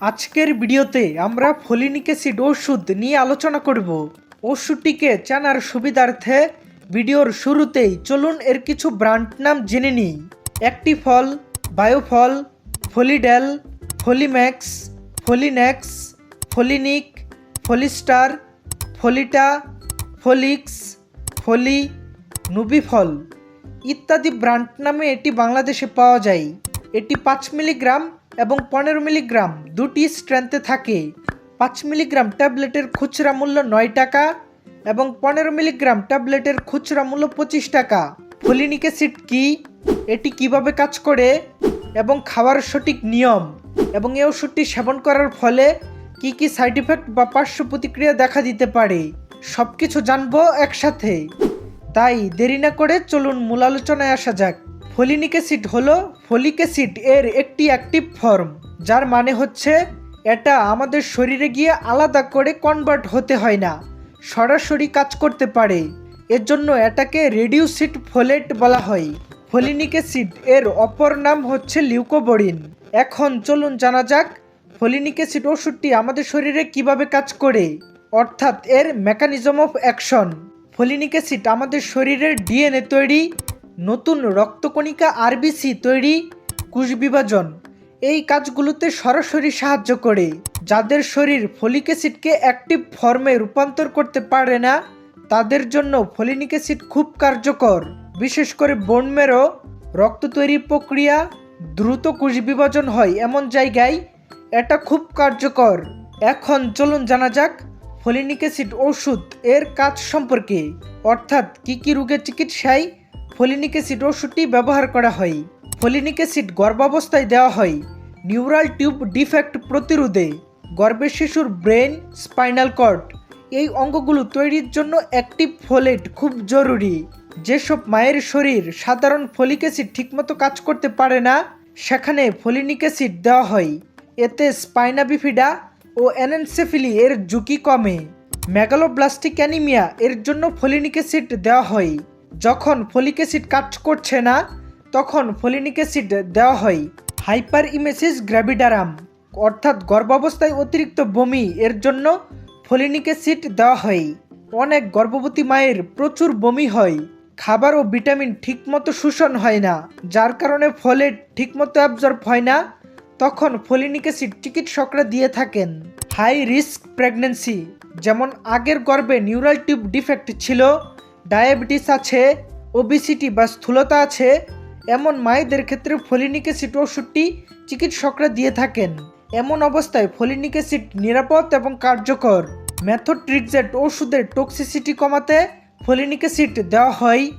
আজকের ভিডিওতে আমরা ফলিনিক অ্যাসিড ওষুধ নিয়ে আলোচনা করব। ওষুধটিকে জানার সুবিধার্থে ভিডিওর শুরুতেই চলুন এর কিছু ব্র্যান্ড নাম জেনে নিই। একটি ফল, বায়োফল, ফলিডেল, ফলিম্যাক্স ফলিন্যাক্স ফলিনিক, ফলিস্টার, ফলিটা, ফলিক্স, ফলি, নুবিফল ইত্যাদি ব্র্যান্ড নামে এটি বাংলাদেশে পাওয়া যায়। এটি পাঁচ মিলিগ্রাম এবং পনেরো মিলিগ্রাম দুটি স্ট্রেংথে থাকে। পাঁচ মিলিগ্রাম ট্যাবলেটের খুচরা মূল্য নয় টাকা এবং পনেরো মিলিগ্রাম ট্যাবলেটের খুচরা মূল্য পঁচিশ টাকা। ফলিনিক অ্যাসিড কি? এটি কীভাবে কাজ করে? এবং খাওয়ার সঠিক নিয়ম এবং এই ওষুধটি সেবন করার ফলে কি কি সাইড ইফেক্ট বা পার্শ্ব প্রতিক্রিয়া দেখা দিতে পারে? সব কিছু জানব একসাথে। তাই দেরি না করে চলুন মূল আলোচনায় আসা যাক। ফলিনিক অ্যাসিড হলো ফলিক অ্যাসিড এর একটি অ্যাক্টিভ ফর্ম, যার মানে হচ্ছে এটা আমাদের শরীরে গিয়ে আলাদা করে কনভার্ট হতে হয় না, সরাসরি কাজ করতে পারে। এর জন্য এটাকে রেডিউসিড ফোলেট বলা হয়। ফলিনিক অ্যাসিড এর অপর নাম হচ্ছে লিউকোবরিন এখন চলুন জানা যাক, ফলিনিক অ্যাসিড ওষুধটি আমাদের শরীরে কীভাবে কাজ করে, অর্থাৎ এর mechanism of action folinic acid আমাদের শরীরের ডিএনএ তৈরি নতুন রক্তকণিকা আরবিসি তৈরি কোষ বিভাজন এই কাজগুলোতে সরাসরি সাহায্য করে, যাদের শরীর ফলিক অ্যাসিডকে অ্যাক্টিভ ফর্মে রূপান্তর করতে পারে না, তাদের জন্য ফলিনিক অ্যাসিড খুব কার্যকর। বিশেষ করে বোনমেরো রক্ত তৈরির প্রক্রিয়া দ্রুত কোষ বিভাজন হয় এমন জায়গায়, এটা খুব কার্যকর। এখন চলুন জানা যাক ফলিনিক অ্যাসিড ওষুধ এর কাজ সম্পর্কে, অর্থাৎ কি কি রোগের চিকিৎসায় ফলিনিক অ্যাসিড ওষুধটি ব্যবহার করা হয়। ফলিনিক অ্যাসিড গর্ভাবস্থায় দেওয়া হয় নিউরাল টিউব ডিফেক্ট প্রতিরোধে। গর্ভের শিশুর ব্রেন, স্পাইনাল কর্ড এই অঙ্গগুলো তৈরির জন্য অ্যাক্টিভ ফোলেট খুব জরুরি। যেসব মায়ের শরীর সাধারণ ফলিক অ্যাসিড ঠিকমতো কাজ করতে পারে না, সেখানে ফলিনিক অ্যাসিড দেওয়া হয়। এতে স্পাইনা বিফিডা ও অ্যানেনসেফিলি এর ঝুঁকি কমে। মেগালোব্লাস্টিক অ্যানিমিয়া এর জন্য ফলিনিক অ্যাসিড দেওয়া হয়। যখন ফলিক অ্যাসিড কাজ করছে না, তখন ফলিনিক অ্যাসিড দেওয়া হয় হাইপার ইমেসিস গ্র্যাভিডারাম, অর্থাৎ গর্ভাবস্থায় অতিরিক্ত বমি। এর জন্য ফলিনিক অ্যাসিড দেওয়া হয়। অনেক গর্ভবতী মায়ের প্রচুর বমি হয়। খাবার ও ভিটামিন ঠিকমতো শোষণ হয় না। যার কারণে ফলেট ঠিকমতো অ্যাবজর্ব হয় না। তখন ফলিনিক অ্যাসিড চিকিৎসকরা দিয়ে থাকেন। হাই রিস্ক প্রেগন্যান্সি যেমন আগের গর্ভে নিউরাল টিউব ডিফেক্ট ছিল ডায়াবেটিস আছে ওবিসিটি বা স্থূলতা আছে, এমন মায়েদের ক্ষেত্রে ফলিনিক অ্যাসিড ওষুধটি চিকিৎসকরা দিয়ে থাকেন। এমন অবস্থায় ফলিনিক অ্যাসিড নিরাপদ এবং কার্যকর। ম্যাথোট্রিক্সেট ওষুধের টক্সিসিটি কমাতে ফলিনিক অ্যাসিড দেওয়া হয়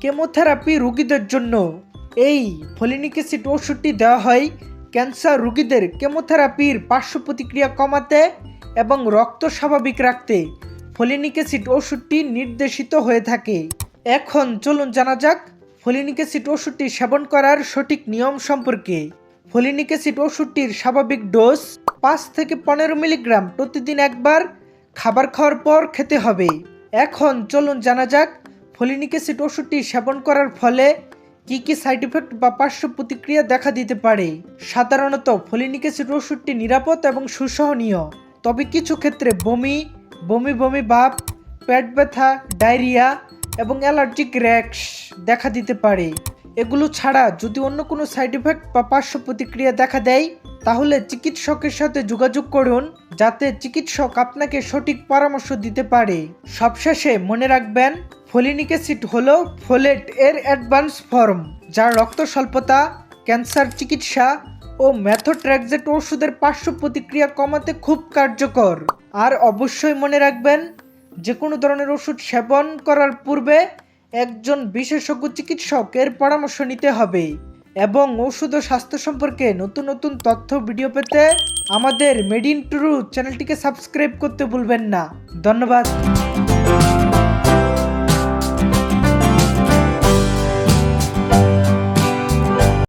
কেমোথেরাপি রোগীদের জন্য। এই ফলিনিক অ্যাসিড ওষুধটি দেওয়া হয় ক্যান্সার রোগীদের কেমোথেরাপির পার্শ্ব প্রতিক্রিয়া কমাতে এবং রক্ত স্বাভাবিক রাখতে। ফলিনিক অ্যাসিড ওষুধটি নির্দেশিত হয়ে থাকে। এখন চলুন জানা যাক ফলিনিক অ্যাসিড ওষুধটি সেবন করার সঠিক নিয়ম সম্পর্কে। ফলিনিক অ্যাসিড ওষুধটির স্বাভাবিক ডোজ পাঁচ থেকে পনেরো মিলিগ্রাম প্রতিদিন একবার খাবার খাওয়ার পর খেতে হবে। এখন চলুন জানা যাক ফলিনিক অ্যাসিড ওষুধটি সেবন করার ফলে কি কি সাইড ইফেক্ট বা পার্শ্ব প্রতিক্রিয়া দেখা দিতে পারে। সাধারণত ফলিনিক অ্যাসিড ওষুধটি নিরাপদ এবং সুসহনীয়। তবে কিছু ক্ষেত্রে বমি বমি বমি ভাব, পেট ব্যথা, ডায়রিয়া এবং অ্যালার্জিক র্যাক্স দেখা দিতে পারে। এগুলো ছাড়া যদি অন্য কোনো সাইড ইফেক্ট বা পার্শ্ব প্রতিক্রিয়া দেখা দেয়, তাহলে চিকিৎসকের সাথে যোগাযোগ করুন যাতে চিকিৎসক আপনাকে সঠিক পরামর্শ দিতে পারে। সবশেষে মনে রাখবেন, ফলিনিক অ্যাসিড হলো ফোলেট এর অ্যাডভান্স ফর্ম, যা রক্ত স্বল্পতা, ক্যান্সার চিকিৎসা ও ম্যাথোট্র্যাকজেট ওষুধের পার্শ্ব প্রতিক্রিয়া কমাতে খুব কার্যকর। আর অবশ্যই মনে রাখবেন যে কোনো ধরনের ওষুধ সেবন করার পূর্বে একজন বিশেষজ্ঞ চিকিৎসকের পরামর্শ নিতে হবে এবং ওষুধ ও স্বাস্থ্য সম্পর্কে নতুন নতুন তথ্য ভিডিও পেতে আমাদের মেড ইন ট্রু চ্যানেলটিকে সাবস্ক্রাইব করতে ভুলবেন না। ধন্যবাদ।